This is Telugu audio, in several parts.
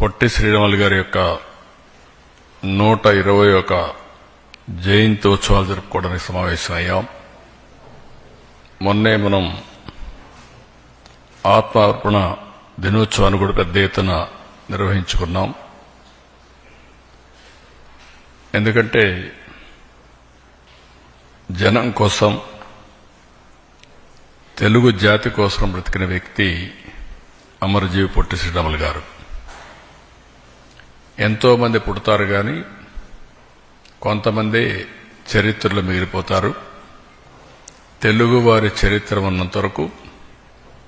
పొట్టి శ్రీరాములు గారి యొక్క నూట ఇరవై ఒక జయంతి ఉత్సవాలు జరుపుకోవడానికి సమావేశమయ్యాం. మొన్నే మనం ఆత్మార్పణ దినోత్సవాన్ని కూడా పెద్ద ఎత్తున నిర్వహించుకున్నాం. ఎందుకంటే జనం కోసం తెలుగు జాతి కోసం బ్రతికిన వ్యక్తి అమరజీవి పొట్టి శ్రీరాములు గారు. ఎంతోమంది పుడతారు కానీ కొంతమంది చరిత్రలో మిగిలిపోతారు. తెలుగువారి చరిత్ర ఉన్నంత వరకు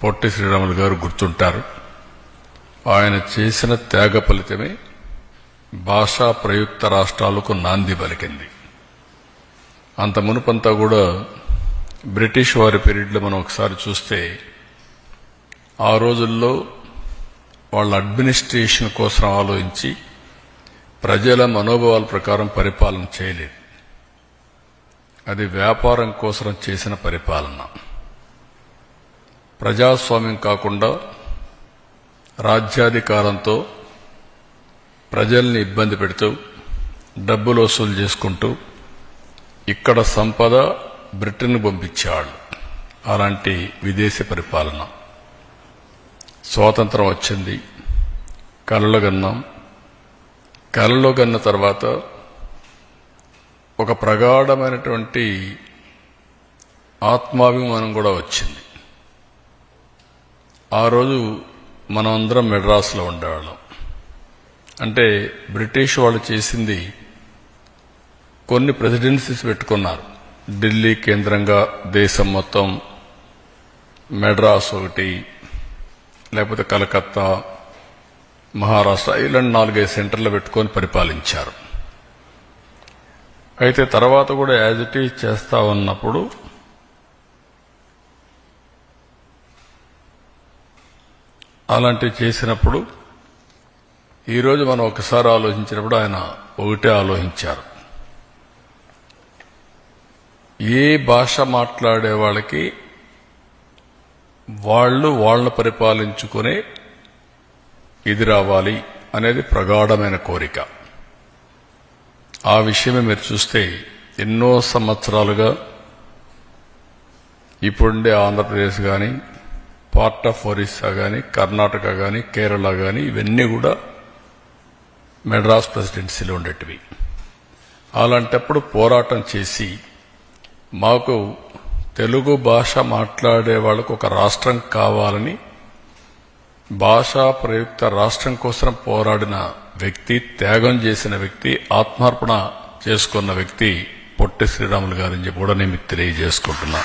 పొట్టి శ్రీరాములు గారు గుర్తుంటారు. ఆయన చేసిన త్యాగ ఫలితమే భాషా ప్రయుక్త రాష్ట్రాలకు నాంది పలికింది. అంత మునుపంతా కూడా బ్రిటిష్ వారి పీరియడ్లో మనం ఒకసారి చూస్తే ఆ రోజుల్లో వాళ్ళ అడ్మినిస్ట్రేషన్ కోసం ఆలోచించి ప్రజల మనోభావాల ప్రకారం పరిపాలన చేయలేదు. అది వ్యాపారం కోసం చేసిన పరిపాలన. ప్రజాస్వామ్యం కాకుండా రాజ్యాధికారంతో ప్రజల్ని ఇబ్బంది పెడుతూ డబ్బులు వసూలు చేసుకుంటూ ఇక్కడ సంపద బ్రిటన్ పంపించేవాళ్ళు అలాంటి విదేశీ పరిపాలన. స్వాతంత్రం వచ్చింది. కలలుగన్నాం. కలలో గన్న తర్వాత ఒక ప్రగాఢమైనటువంటి ఆత్మాభిమానం కూడా వచ్చింది. ఆ రోజు మనమందరం మెడ్రాస్లో ఉండేవాళ్ళం. అంటే బ్రిటిష్ వాళ్ళు చేసింది కొన్ని ప్రెసిడెన్సీస్ పెట్టుకున్నారు. ఢిల్లీ కేంద్రంగా దేశం మొత్తం మెడ్రాస్ ఒకటి లేకపోతే కలకత్తా మహారాష్ట్ర ఇలాంటి నాలుగైదు సెంటర్లు పెట్టుకొని పరిపాలించారు. అయితే తర్వాత కూడా యాజ్ ఇట్ ఈజ్ చేస్తా ఉన్నప్పుడు అలాంటివి చేసినప్పుడు ఈరోజు మనం ఒకసారి ఆలోచించినప్పుడు ఆయన ఒకటే ఆలోచించారు. ఏ భాష మాట్లాడే వాళ్ళకి వాళ్ళు వాళ్ళను పరిపాలించుకునే ఇది రావాలి అనేది ప్రగాఢమైన కోరిక. ఆ విషయమే మీరు చూస్తే ఎన్నో సంవత్సరాలుగా ఇప్పుడుండే ఆంధ్రప్రదేశ్ కానీ పార్ట్ ఆఫ్ ఒరిస్సా కానీ కర్ణాటక కానీ కేరళ కానీ ఇవన్నీ కూడా మెడ్రాస్ ప్రెసిడెన్సీలో ఉండేటివి. అలాంటప్పుడు పోరాటం చేసి మాకు తెలుగు భాష మాట్లాడే వాళ్ళకు ఒక రాష్ట్రం కావాలని భాషా ప్రయుక్త రాష్ట్రం కోసం పోరాడిన వ్యక్తి త్యాగం చేసిన వ్యక్తి ఆత్మార్పణ చేసుకున్న వ్యక్తి పొట్టి శ్రీరాములు గారని చెప్పి కూడా నేను మీకు తెలియజేసుకుంటున్నా.